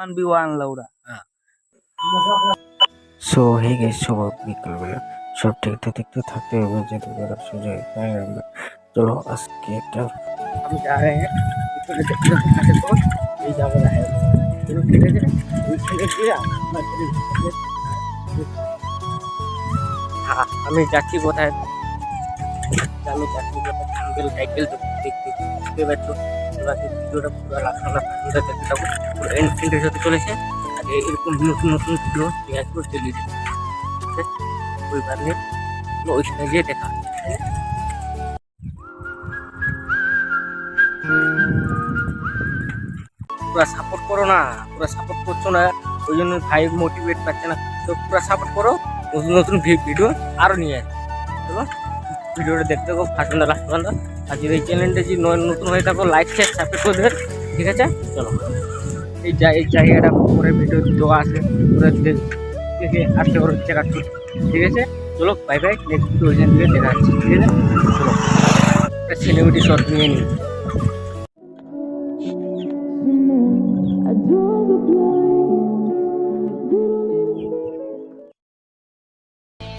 One B one লাউডা so hey guess সব বিকালবেলা সব দেখতে দেখতে থাকতে হবে যেহেতু বেলা সুযোগ তাই আমরা চলো আজকে একটা हम जा रहे हैं छोटे छोटे खाते को ये जा रहा है चलो ठीक है ये खेले दिया मैं হ্যাঁ আমি যাচ্ছি কোথায় আমি যাচ্ছি কোথায় সিঙ্গেল সাইকেল তো দেখতে দেখতে পাচ্ছ এবার ভিডিওটা পুরো দেখতে আর নতুন নতুন ভিডিও ওইখানে গিয়ে দেখা সাপোর্ট করো না, পুরো সাপোর্ট করছ না, ওই জন্য মোটিভেট পাচ্ছে না। তো পুরো সাপোর্ট করো, নতুন নতুন ভিডিও আরও নিয়ে ভিডিওটা দেখতে থাকো ফার্স্ট লাস্ট আর যদি এই চ্যানেলটা যদি নতুন হয়ে থাকো লাইক শেয়ার সাবস্ক্রাইব করে ঠিক আছে? চলো। এই এই জায়গাটা পরে ভিডিও দেওয়া আছে পুরো দেখে আসতে পারো চেক ঠিক আছে? চলো বাই বাই নেক্সট ওইখান থেকে দেখা যাচ্ছে ঠিক আছে? চলো, একটা সেলিব্রিটি শট নিয়ে নিই।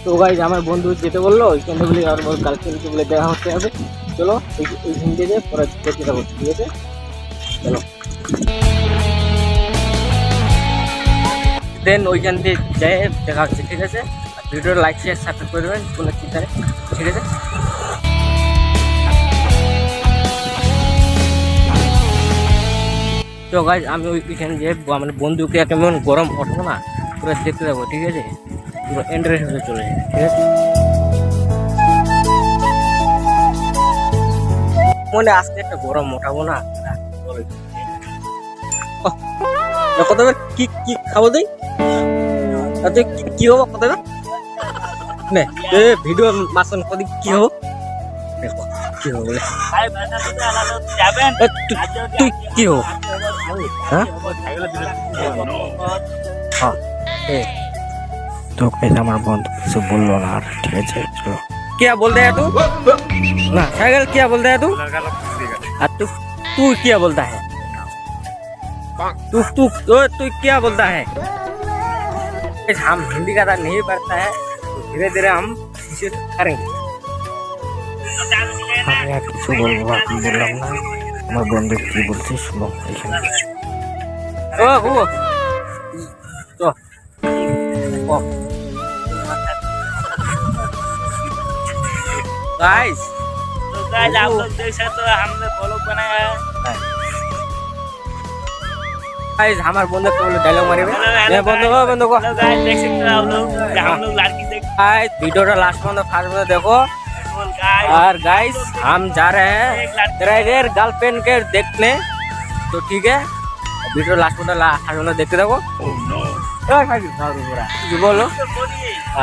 তো গাইজ আমার বন্ধু যেতে বলল ওইখানে বলে আর ওর গার্লফ্রেন্ডকে বলে দেখা হতে হবে চলো ওই ওইখান থেকে পরে থাকো ঠিক আছে? চলো দেন ওইখান দিয়ে যাই, দেখা হচ্ছে, ঠিক আছে? আর ভিডিওর লাইক শেয়ার সাবস্ক্রাইব করে দেবেন, কোনো চিন্তা ঠিক আছে? তো গাইজ আমি ওইখানে যে মানে বন্ধুকে কেমন গরম ওঠবো না, পুরো দেখতে যাব, ঠিক আছে? পুরো এন্ড্রয়েড হতে চলে যায় ঠিক আছে? মনে আজকে একটা গরম ওঠাবো না ওহ, কত বার কি কি খাবো দেই আচ্ছা কি কি হবো কত বার নে এ ভিডিও মাসন কদি কি হবো দেখো কি হবো বলে এ, তুই- তুই কি হবো হ্যাঁ হ্যাঁ এ তো গাইস আমার বন্ধু কিছু বললো না আর ঠিক আছে চলো क्या बोल रहा है तू ना साइकिल क्या बोल रहा है तू और तू तू क्या बोलता है तू तू तू तू क्या बोलता है हम हिंदी का नहीं पढ़ता है तो धीरे धीरे हम इसे करेंगे আমি আর কিছু বলবো বাকি বললাম না আমার বন্ধু কি বলছে শুনো এখানে ओ ओ तो ओ गाइस तो गाइस आप लोग देख सकते हो हमने ब्लॉग बनाया है गाइस हमारे बंदे को डायलॉग मारे ये बंदे को बंदे को गाइस देख सकते हो आप लोग हम लोग लड़की देख गाइस वीडियोটা লাস্ট পর্যন্ত ফার্স্ট পর্যন্ত দেখো और गाइस हम जा रहे हैं ड्राइवर गर्लफ्रेंड के देखने तो ठीक है वीडियो लास्ट পর্যন্ত ফার্স্ট পর্যন্ত দেখতে থাको जो बोलो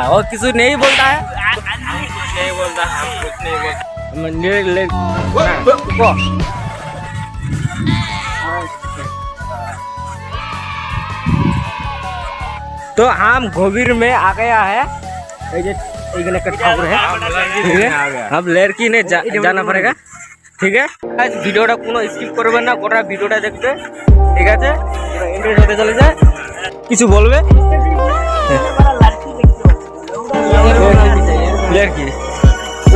और किसी नहीं बोलता है नहीं बोलता हम कुछ नहीं बोलता मैं ले ले हाँ, रुको। तो हम गोबीर में आ गया है ये जो এখানে একটা ঠাকুর है ঠিক আছে अब लड़की ने जा, जाना पड़ेगा ঠিক আছে গাইস ভিডিওটা কোনো স্কিপ করবেন না গোটা ভিডিওটা দেখবে ঠিক আছে ইন্টারেস্ট হতে চলে যায় কিছু বলবে लड़की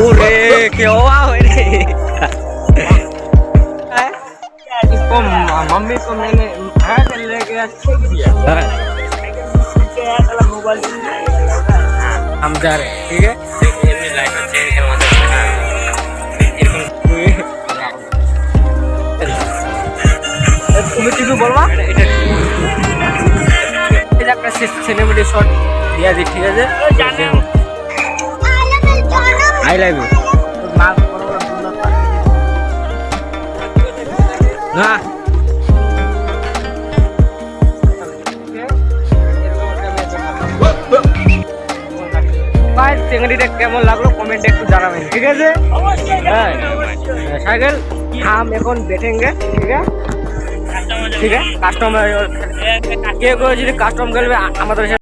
ओरे क्या हुआ रे इसको म- मम्मी को मैंने भागा कर ले गया छेक दिया हाँ, हम जा रहे हैं ठीक है তুমি কিছু বলবা এটা একটা সিনেমেটিক শট দিয়া দি ঠিক আছে ভাই লাভ না। কেমন লাগল? একটু ঠিক আছে? হ্যাঁ। সাইকেল এখন ঠিক আছে? ঠিক আছে? কাস্টমার যদি কাস্টম আমাদের